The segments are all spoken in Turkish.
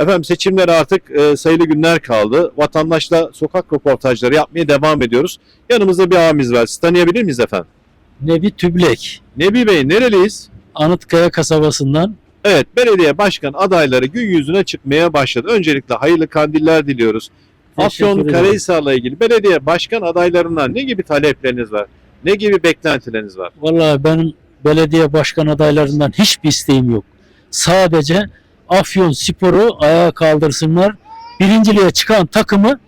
Efendim seçimlere artık e, sayılı günler kaldı. Vatandaşla sokak röportajları yapmaya devam ediyoruz. Yanımızda bir abimiz var. Sizi tanıyabilir miyiz efendim? Nebi Tüblek. Nebi Bey nereliyiz? Anıtkaya kasabasından Evet, belediye başkan adayları gün yüzüne çıkmaya başladı. Öncelikle hayırlı kandiller diliyoruz. Afyon. Karahisar'la ilgili belediye başkan adaylarından ne gibi talepleriniz var? Ne gibi beklentileriniz var? vallahi benim belediye başkan adaylarından hiçbir isteğim yok. Sadece Afyon Spor'u ayağa kaldırsınlar. Birinciliğe çıkan takımı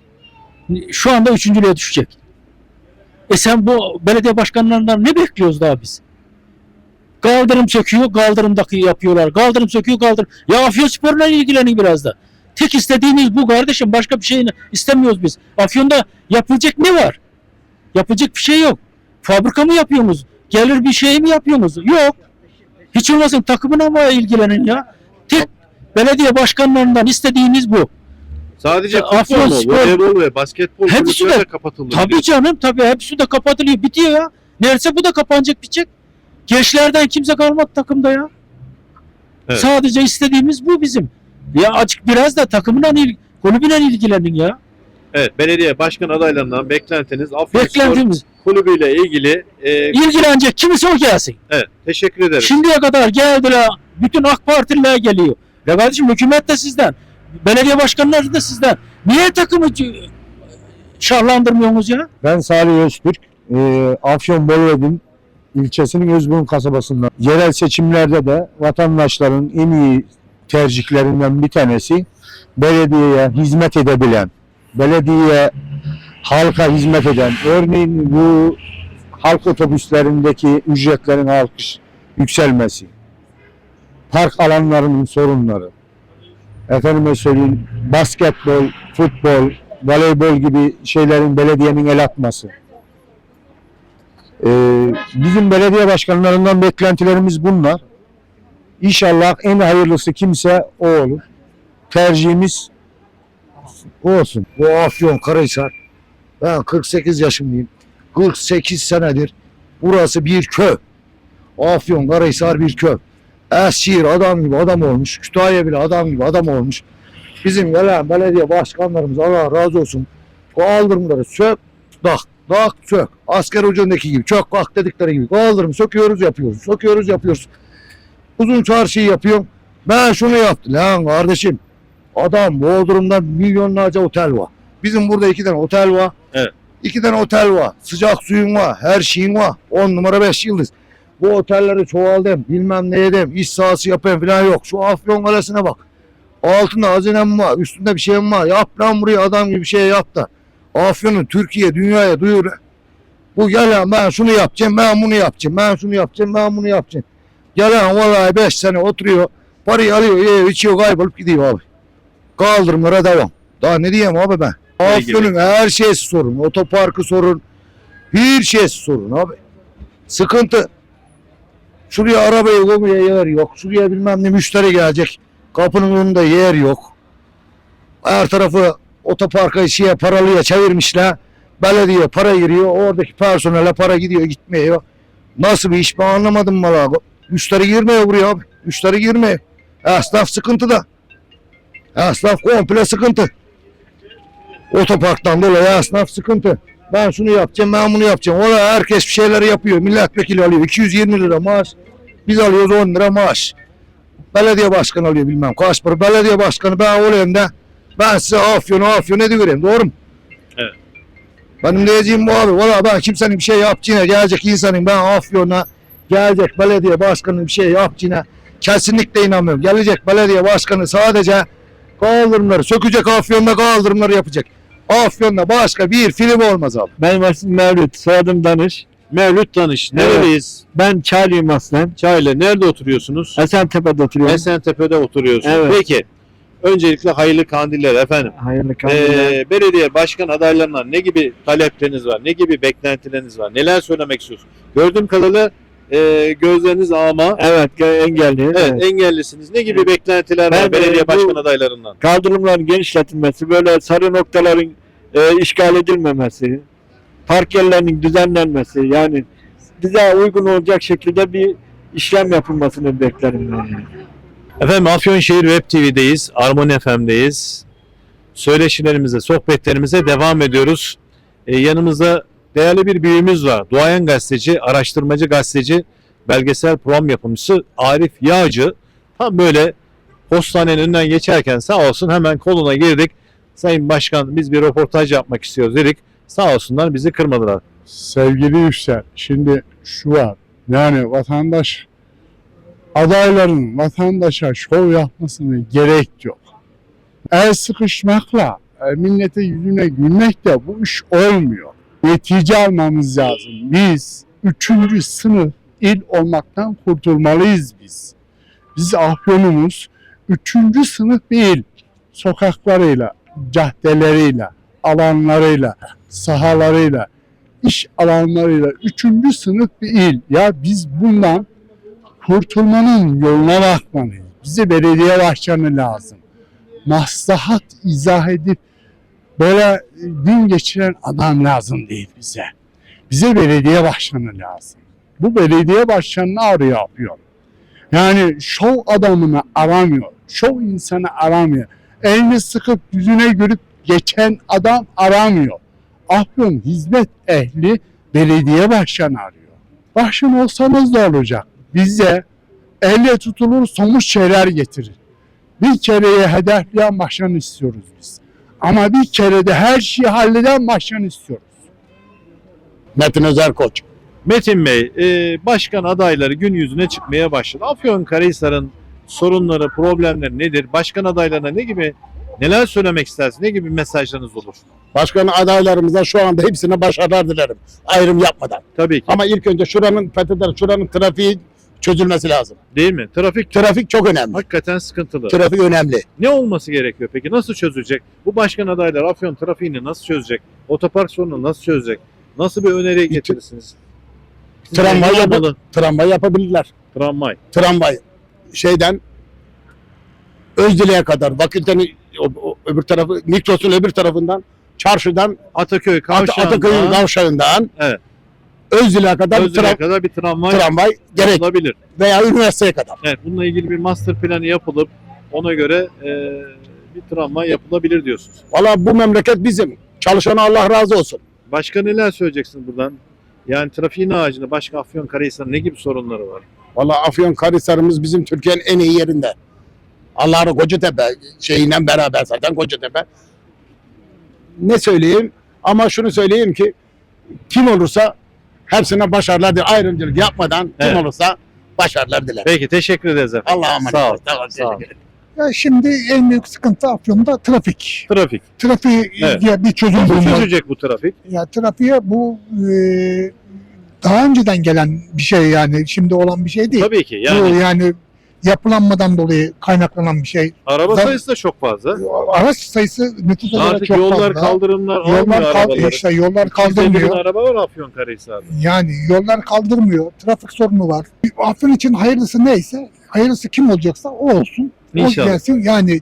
şu anda üçüncülüğe düşecek. E sen bu belediye başkanlarından ne bekliyoruz daha biz? Kaldırım söküyor, kaldırımdaki yapıyorlar. Kaldırım söküyor, kaldırım. Ya Afyon Spor'la ilgilenin biraz da. Tek istediğimiz bu kardeşim. Başka bir şey istemiyoruz biz. Afyon'da yapılacak ne var? Yapacak bir şey yok. Fabrika mı yapıyorsunuz? Gelir bir şey mi yapıyorsunuz? Yok. Hiç olmasın takımına mı ilgilenin ya? Tek belediye başkanlarından istediğimiz bu. Sadece Ya, futbol Afyon mu? Spor- Voleybol ve basketbol Hepsi kulüpleri de- de kapatıldı. Tabii biliyorsun. canım tabii hepsi de kapatılıyor bitiyor ya. Neredeyse bu da kapanacak bitecek. Gençlerden kimse kalmadı takımda ya. Evet. Sadece istediğimiz bu bizim. Ya açık biraz da takımla il, kulübüyle ilgilenin ya. Evet, belediye başkan adaylarından beklentiniz Afyon Spor Beklentimiz. kulübüyle ilgili. e, İlgilenecek kimse o gelsin. evet, teşekkür ederim. Şimdiye kadar geldiler. Bütün AK Partililer geliyor. Ya kardeşim hükümet de sizden. Belediye başkanları da sizden. Niye takımı şahlandırmıyorsunuz ya? Ben Salih Öztürk. Ee, Afyon Bolu'nun ilçesinin Özburun kasabasından. Yerel seçimlerde de vatandaşların en iyi tercihlerinden bir tanesi belediyeye hizmet edebilen, belediye halka hizmet eden, örneğin bu halk otobüslerindeki ücretlerin alkış yükselmesi, park alanlarının sorunları, efendime söyleyeyim basketbol, futbol, voleybol gibi şeylerin belediyenin el atması. Ee, bizim belediye başkanlarından beklentilerimiz bunlar. İnşallah en hayırlısı kimse o olur. Tercihimiz o olsun. Bu Afyon Karahisar. Ben 48 yaşındayım. 48 senedir burası bir köy. Afyon Karahisar bir köy. Eskişehir adam gibi adam olmuş. Kütahya bile adam gibi adam olmuş. Bizim gelen belediye başkanlarımız Allah razı olsun. Kaldırımları sök, dak, dak, sök. Asker ucundaki gibi çök bak dedikleri gibi. Kaldırım söküyoruz yapıyoruz. Söküyoruz yapıyoruz. Uzun çarşıyı yapıyorum. Ben şunu yaptım. Lan kardeşim Adam Bodrum'da milyonlarca otel var. Bizim burada iki tane otel var. Evet. İki tane otel var. Sıcak suyun var. Her şeyin var. On numara beş yıldız. Bu otelleri çoğaldım. Bilmem ne yedim. İş sahası yapayım falan yok. Şu Afyon Kalesi'ne bak. Altında hazinem var. Üstünde bir şeyim var. Yap lan buraya adam gibi bir şey yap da. Afyon'u Türkiye dünyaya duyur. Bu gelen ben şunu yapacağım. Ben bunu yapacağım. Ben şunu yapacağım. Ben bunu yapacağım. Gelen vallahi beş sene oturuyor. Parayı alıyor. Yiyor, içiyor kaybolup gidiyor abi. Kaldırımlara devam. Daha ne diyeyim abi ben? Afyon'un her şeysi sorun. Otoparkı sorun. Bir şeysi sorun abi. Sıkıntı. Şuraya arabayı koymaya yer yok. Şuraya bilmem ne müşteri gelecek. Kapının önünde yer yok. Her tarafı otoparka şeye paralıya çevirmişler. Belediye para giriyor. Oradaki personele para gidiyor gitmiyor. Nasıl bir iş ben anlamadım valla. Müşteri girmiyor buraya abi. Müşteri girmiyor. Esnaf sıkıntıda. Esnaf komple sıkıntı. Otoparktan dolayı esnaf sıkıntı. Ben şunu yapacağım, ben bunu yapacağım. Orada herkes bir şeyler yapıyor. Milletvekili alıyor 220 lira maaş. Biz alıyoruz 10 lira maaş. Belediye başkanı alıyor bilmem kaç para. Belediye başkanı ben olayım da ben size afyonu afyonu edivereyim. Doğru mu? Evet. Benim diyeceğim bu abi. Valla ben kimsenin bir şey yapacağına gelecek insanın ben afyona gelecek belediye başkanı bir şey yapacağına kesinlikle inanmıyorum. Gelecek belediye başkanı sadece kaldırımları sökecek Afyon'da kaldırımları yapacak. Afyon'da başka bir film olmaz abi. Benim ismim Mevlüt, soyadım Danış. Mevlüt Danış, Evet. nereliyiz? Ben Çağlıyım aslen. Çaylı, nerede oturuyorsunuz? Esentepe'de oturuyorum. Esentepe'de oturuyorsunuz. Evet. Peki, öncelikle hayırlı kandiller efendim. Hayırlı kandiller. Ee, belediye başkan adaylarından ne gibi talepleriniz var? Ne gibi beklentileriniz var? Neler söylemek istiyorsunuz? Gördüğüm kadarıyla e, gözleriniz ama evet, engelli. evet, evet. engellisiniz. Ne gibi Evet. beklentiler var Ben, belediye e, bu- başkan adaylarından? Kaldırımların genişletilmesi, böyle sarı noktaların e, işgal edilmemesi, park yerlerinin düzenlenmesi, yani bize uygun olacak şekilde bir işlem yapılmasını beklerim yani. Efendim Afyonşehir Web TV'deyiz, Armoni FM'deyiz. Söyleşilerimize, sohbetlerimize devam ediyoruz. Ee, yanımızda değerli bir büyüğümüz var. Duayen gazeteci, araştırmacı gazeteci, belgesel program yapımcısı Arif Yağcı. Tam böyle postanenin önünden geçerken sağ olsun hemen koluna girdik. Sayın Başkan biz bir röportaj yapmak istiyoruz dedik. Sağ olsunlar bizi kırmadılar. Sevgili Yüksel, şimdi şu var. Yani vatandaş adayların vatandaşa şov yapmasına gerek yok. El sıkışmakla e, millete yüzüne gülmekle bu iş olmuyor. Netice almamız lazım. Biz üçüncü sınıf il olmaktan kurtulmalıyız biz. Biz Afyon'umuz üçüncü sınıf bir il. Sokaklarıyla, caddeleriyle, alanlarıyla, sahalarıyla, iş alanlarıyla üçüncü sınıf bir il. Ya biz bundan kurtulmanın yoluna bakmalıyız. Bize belediye başkanı lazım. Maslahat izah edip böyle gün geçiren adam lazım değil bize. Bize belediye başkanı lazım. Bu belediye başkanını arıyor yapıyor. Yani şov adamını aramıyor. Şov insanı aramıyor. Elini sıkıp yüzüne gülüp geçen adam aramıyor. Afyon hizmet ehli belediye başkanı arıyor. Başkan olsanız da olacak. Bize elle tutulur somut şeyler getirir. Bir kereye hedefleyen başkan istiyoruz biz. Ama bir kerede her şeyi halleden başkan istiyoruz. Metin Özerkoç. Metin Bey, e, başkan adayları gün yüzüne çıkmaya başladı. Afyonkarahisar'ın sorunları, problemleri nedir? Başkan adaylarına ne gibi neler söylemek istersiniz? Ne gibi mesajlarınız olur? Başkan adaylarımıza şu anda hepsine başarılar dilerim. Ayrım yapmadan. Tabii ki. Ama ilk önce şuranın fetheder, şuranın trafiği çözülmesi lazım. Değil mi? Trafik Trafik çok önemli. hakikaten sıkıntılı. Trafik önemli. Ne olması gerekiyor peki? Nasıl çözülecek? Bu başkan adayları Afyon trafiğini nasıl çözecek? Otopark sorununu nasıl çözecek? Nasıl bir öneri getirirsiniz? Tramvay ne yapı- olmalı? Tramvay yapabilirler. Tramvay. Tramvay şeyden Özdile'ye kadar fakültenin o- o- öbür tarafı Mikros'un öbür tarafından çarşıdan Ataköy At- kavşağından Ataköy'ün kavşağından Evet. Özdile'ye kadar tra- kadar bir tramvay tramvay gerek yapılabilir. veya üniversiteye kadar. Evet, bununla ilgili bir master planı yapılıp ona göre e, bir tramvay yapılabilir diyorsunuz. Valla bu memleket bizim. Çalışana Allah razı olsun. Başka neler söyleyeceksiniz buradan? Yani trafiğin ağacında başka Afyonkarahisar'ın ne gibi sorunları var? Valla Afyon Karahisar'ımız bizim Türkiye'nin en iyi yerinde. Allah'ın Kocatepe şeyiyle beraber zaten Kocatepe. Ne söyleyeyim? Ama şunu söyleyeyim ki kim olursa hepsine başarılar dilerim. Ayrımcılık yapmadan kim Evet. olursa başarılar dilerim. Peki teşekkür ederiz efendim. Allah'a emanet Sağ olun. ol. Tamam, Sağ ol. Ya şimdi en büyük sıkıntı Afyon'da trafik. Trafik. Trafiğe Evet. diye bir çözüm bulunmalı. çözecek bu trafik? Ya trafiğe bu e, daha önceden gelen bir şey yani şimdi olan bir şey değil. Tabii ki. Bu Yani yani yapılanmadan dolayı kaynaklanan bir şey. araba Zaten- sayısı da çok fazla. Araç sayısı nüfus olarak Artık çok yollar fazla. kaldırımlar Yollar, kal arabaları. işte yollar 250 bin kaldırmıyor. araba var Afyonkarahisar'da. Yani yollar kaldırmıyor. Trafik sorunu var. Afyon için hayırlısı neyse, hayırlısı kim olacaksa o olsun. O İnşallah. gelsin. Yani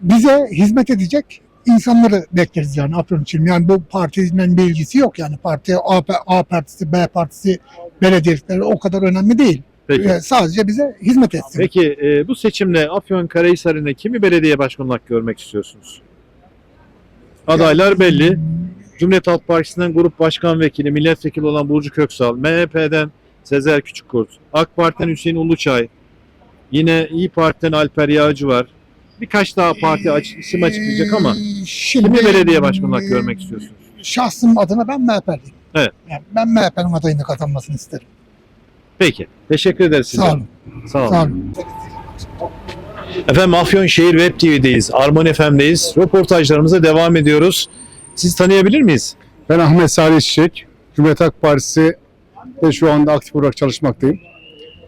bize hizmet edecek insanları bekleriz yani Afyon için. Yani bu partinin bir ilgisi yok yani. Parti A, A partisi, B partisi, belediyeleri o kadar önemli değil. Peki. Yani sadece bize hizmet etsin. Peki e, bu seçimle Afyonkarahisar'ın kimi belediye başkanı olarak görmek istiyorsunuz? Adaylar belli. Cumhuriyet Halk Partisi'nden Grup Başkan Vekili, Milletvekili olan Burcu Köksal, MHP'den Sezer Küçükkurt, AK Parti'den Hüseyin Uluçay, yine İyi Parti'den Alper Yağcı var. Birkaç daha parti aç, isim açıklayacak ama Ee, şimdi, kimi belediye başkanı olarak görmek istiyorsunuz? Şahsım adına ben MHP'liyim. Evet. Yani ben MHP'nin adayını kazanmasını isterim. Peki. Teşekkür ederiz size. Sağ olun. Sağ olun. Sağ olun. Efendim Afyonşehir Web TV'deyiz. Armon FM'deyiz. Röportajlarımıza devam ediyoruz. Siz tanıyabilir miyiz? Ben Ahmet Salih Çiçek. Cumhuriyet Halk Partisi de şu anda aktif olarak çalışmaktayım.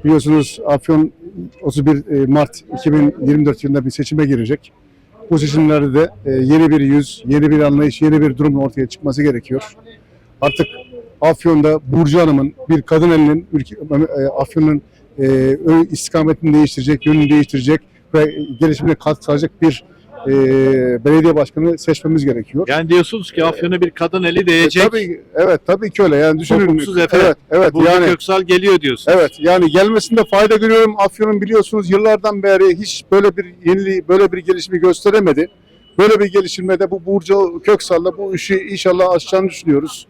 Biliyorsunuz Afyon 31 Mart 2024 yılında bir seçime girecek. Bu seçimlerde de e, yeni bir yüz, yeni bir anlayış, yeni bir durumun ortaya çıkması gerekiyor. Artık Afyon'da Burcu Hanım'ın bir kadın elinin ülke, e, Afyon'un e, istikametini değiştirecek, yönünü değiştirecek ve gelişimine katkı sağlayacak bir e, belediye başkanı seçmemiz gerekiyor. Yani diyorsunuz ki Afyon'a bir kadın eli E, değecek. tabii, evet tabii ki öyle. Yani düşünün. Topuksuz Efe. Evet, evet. Burcu yani Köksal geliyor diyorsunuz. Evet yani gelmesinde fayda görüyorum. Afyon'un biliyorsunuz yıllardan beri hiç böyle bir yeniliği, böyle bir gelişimi gösteremedi. Böyle bir gelişimde bu Burcu Köksal'la bu işi inşallah aşacağını düşünüyoruz.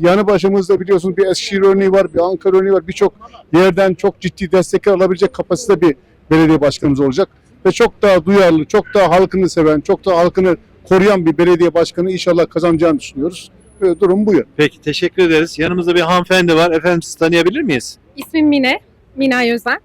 Yanı başımızda biliyorsunuz bir Eskişehir örneği var, bir Ankara örneği var. Birçok yerden çok ciddi destekler alabilecek kapasite bir belediye başkanımız olacak. Ve çok daha duyarlı, çok daha halkını seven, çok daha halkını koruyan bir belediye başkanı inşallah kazanacağını düşünüyoruz. Ee, durum bu. Peki teşekkür ederiz. Yanımızda bir hanımefendi var. Efendim sizi tanıyabilir miyiz? İsmim Mine, Mina Özen.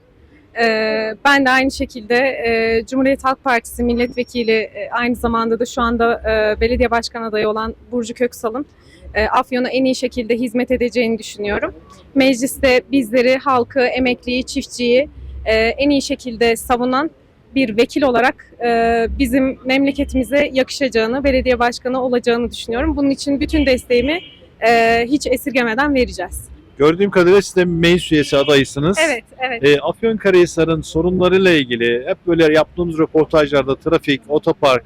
Ee, ben de aynı şekilde e, Cumhuriyet Halk Partisi milletvekili, e, aynı zamanda da şu anda e, belediye başkan adayı olan Burcu Köksal'ın e, Afyon'a en iyi şekilde hizmet edeceğini düşünüyorum. Mecliste bizleri, halkı, emekliyi, çiftçiyi e, en iyi şekilde savunan bir vekil olarak e, bizim memleketimize yakışacağını, belediye başkanı olacağını düşünüyorum. Bunun için bütün desteğimi e, hiç esirgemeden vereceğiz. Gördüğüm kadarıyla siz de meclis üyesi adaysınız. Evet, evet. E, Afyonkarahisar'ın sorunlarıyla ilgili hep böyle yaptığımız röportajlarda trafik, otopark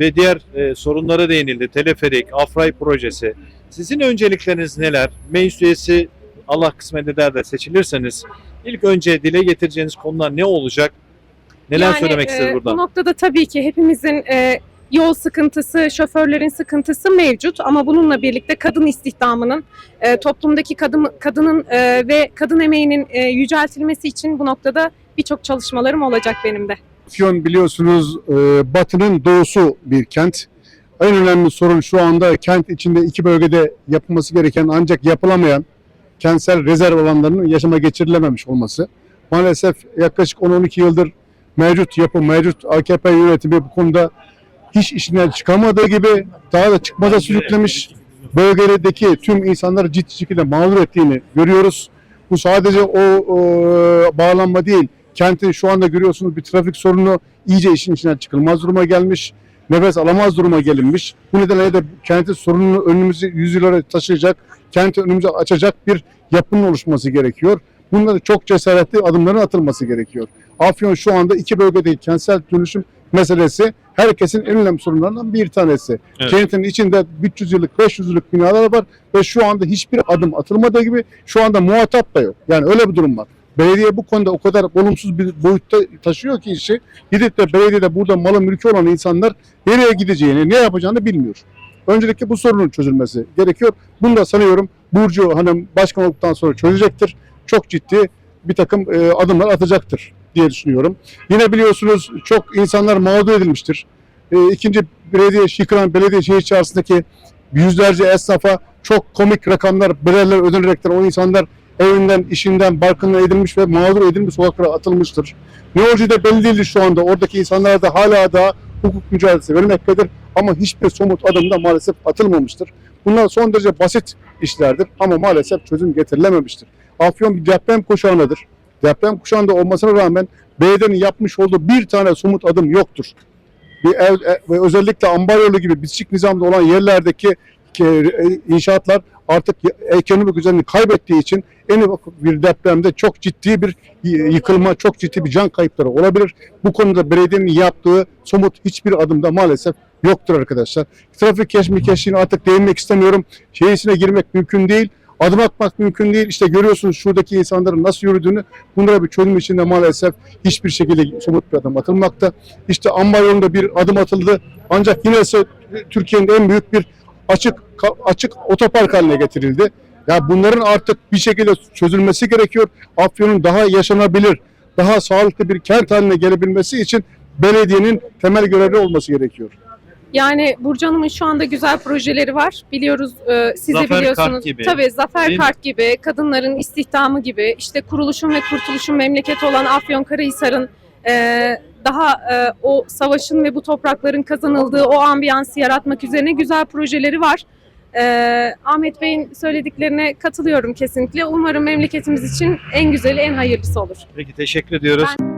ve diğer e, sorunlara değinildi. Teleferik, Afray projesi. Sizin öncelikleriniz neler? Meclis üyesi Allah kısmet eder de seçilirseniz ilk önce dile getireceğiniz konular ne olacak? Neler Yani, söylemek e, istediniz buradan? Bu noktada tabii ki hepimizin e, yol sıkıntısı, şoförlerin sıkıntısı mevcut ama bununla birlikte kadın istihdamının, e, toplumdaki kadın kadının e, ve kadın emeğinin e, yüceltilmesi için bu noktada birçok çalışmalarım olacak benim de. Afyon biliyorsunuz e, batının doğusu bir kent. En önemli sorun şu anda kent içinde iki bölgede yapılması gereken ancak yapılamayan kentsel rezerv alanlarının yaşama geçirilememiş olması. Maalesef yaklaşık 10-12 yıldır mevcut yapı, mevcut AKP yönetimi bu konuda hiç işinden çıkamadığı gibi daha da çıkmaza sürüklemiş bölgedeki tüm insanları ciddi şekilde mağdur ettiğini görüyoruz. Bu sadece o, o bağlanma değil, kentin şu anda görüyorsunuz bir trafik sorunu iyice işin içinden çıkılmaz duruma gelmiş. Nefes alamaz duruma gelinmiş. Bu nedenle de kentin sorununu önümüzü yüzyıllara taşıyacak, kenti önümüze açacak bir yapının oluşması gerekiyor. Bunların çok cesaretli adımların atılması gerekiyor. Afyon şu anda iki bölgedeki kentsel dönüşüm meselesi herkesin en önemli sorunlarından bir tanesi. Evet. Kentin içinde 300 yıllık, 500 yıllık binalar var ve şu anda hiçbir adım atılmadığı gibi şu anda muhatap da yok. Yani öyle bir durum var. Belediye bu konuda o kadar olumsuz bir boyutta taşıyor ki işi. Gidip de belediyede burada malı mülkü olan insanlar nereye gideceğini, ne yapacağını bilmiyor. Öncelikle bu sorunun çözülmesi gerekiyor. Bunu da sanıyorum Burcu Hanım başkan olduktan sonra çözecektir. Çok ciddi bir takım e, adımlar atacaktır diye düşünüyorum. Yine biliyorsunuz çok insanlar mağdur edilmiştir. E, ikinci belediye, Şikran belediye şehir içerisindeki yüzlerce esnafa çok komik rakamlar, bedeller ödenerekten o insanlar evinden, işinden, barkından edilmiş ve mağdur edilmiş sokaklara atılmıştır. Ne olacağı da belli değildir şu anda. Oradaki insanlar da hala da hukuk mücadelesi vermektedir. Ama hiçbir somut adım da maalesef atılmamıştır. Bunlar son derece basit işlerdir ama maalesef çözüm getirilememiştir. Afyon bir deprem kuşağındadır. Deprem kuşağında olmasına rağmen belediyenin yapmış olduğu bir tane somut adım yoktur. Bir ev, e- ve özellikle ambar yolu gibi bitişik nizamda olan yerlerdeki e, inşaatlar artık ekonomik güzelliğini kaybettiği için en ufak bir depremde çok ciddi bir yıkılma, çok ciddi bir can kayıpları olabilir. Bu konuda belediyenin yaptığı somut hiçbir adımda maalesef yoktur arkadaşlar. Trafik keşmi keşiğine artık değinmek istemiyorum. Şehir içine girmek mümkün değil. Adım atmak mümkün değil. İşte görüyorsunuz şuradaki insanların nasıl yürüdüğünü. Bunlara bir çözüm içinde maalesef hiçbir şekilde somut bir adım atılmakta. İşte yolunda bir adım atıldı. Ancak yine Türkiye'nin en büyük bir açık açık otopark haline getirildi. Ya bunların artık bir şekilde çözülmesi gerekiyor. Afyon'un daha yaşanabilir, daha sağlıklı bir kent haline gelebilmesi için belediyenin temel görevli olması gerekiyor. Yani Burcu Hanım'ın şu anda güzel projeleri var. Biliyoruz, e, siz de Zafer biliyorsunuz. Kart gibi. Tabii Zafer Değil mi? Kart gibi, kadınların istihdamı gibi, işte kuruluşun ve kurtuluşun memleketi olan Afyonkarahisar'ın e, daha e, o savaşın ve bu toprakların kazanıldığı o ambiyansı yaratmak üzerine güzel projeleri var. E, Ahmet Bey'in söylediklerine katılıyorum kesinlikle. Umarım memleketimiz için en güzeli, en hayırlısı olur. Peki teşekkür ediyoruz. Ben-